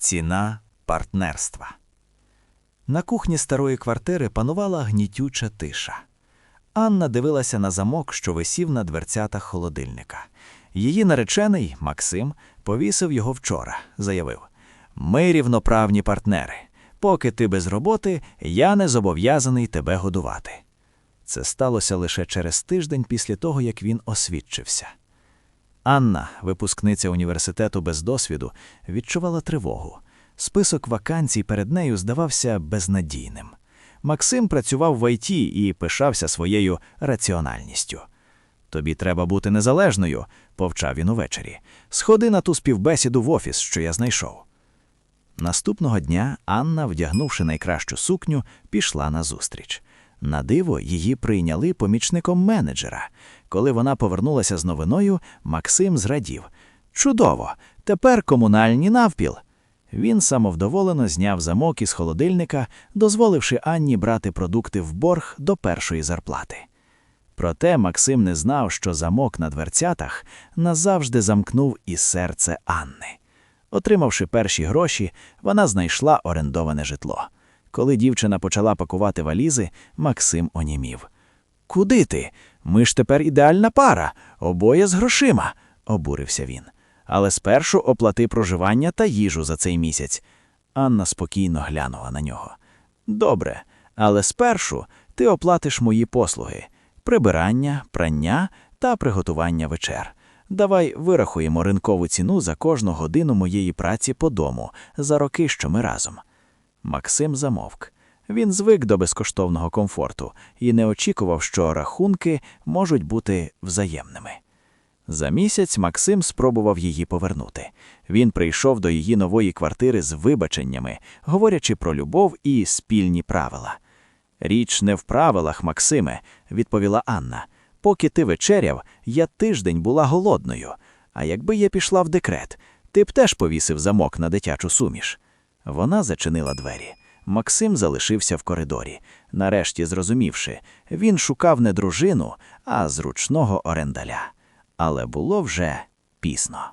Ціна партнерства. На кухні старої квартири панувала гнітюча тиша. Анна дивилася на замок, що висів на дверцятах холодильника. Її наречений Максим повісив його вчора, заявив: Ми рівноправні партнери. Поки ти без роботи, я не зобов'язаний тебе годувати. Це сталося лише через тиждень після того, як він освідчився. Анна, випускниця університету без досвіду, відчувала тривогу. Список вакансій перед нею здавався безнадійним. Максим працював в ІТ і пишався своєю раціональністю. Тобі треба бути незалежною, повчав він увечері. Сходи на ту співбесіду в офіс, що я знайшов. Наступного дня Анна, вдягнувши найкращу сукню, пішла на зустріч. На диво її прийняли помічником менеджера. Коли вона повернулася з новиною, Максим зрадів. Чудово! Тепер комунальні навпіл. Він самовдоволено зняв замок із холодильника, дозволивши Анні брати продукти в борг до першої зарплати. Проте Максим не знав, що замок на дверцятах назавжди замкнув і серце Анни. Отримавши перші гроші, вона знайшла орендоване житло. Коли дівчина почала пакувати валізи, Максим онімів. Куди ти? Ми ж тепер ідеальна пара, обоє з грошима, обурився він. Але спершу оплати проживання та їжу за цей місяць. Анна спокійно глянула на нього. Добре, але спершу ти оплатиш мої послуги прибирання, прання та приготування вечер. Давай вирахуємо ринкову ціну за кожну годину моєї праці по дому за роки, що ми разом. Максим замовк. Він звик до безкоштовного комфорту і не очікував, що рахунки можуть бути взаємними. За місяць Максим спробував її повернути. Він прийшов до її нової квартири з вибаченнями, говорячи про любов і спільні правила. Річ не в правилах, Максиме, відповіла Анна. Поки ти вечеряв, я тиждень була голодною. А якби я пішла в декрет, ти б теж повісив замок на дитячу суміш. Вона зачинила двері. Максим залишився в коридорі. Нарешті, зрозумівши, він шукав не дружину, а зручного орендаля. Але було вже пізно.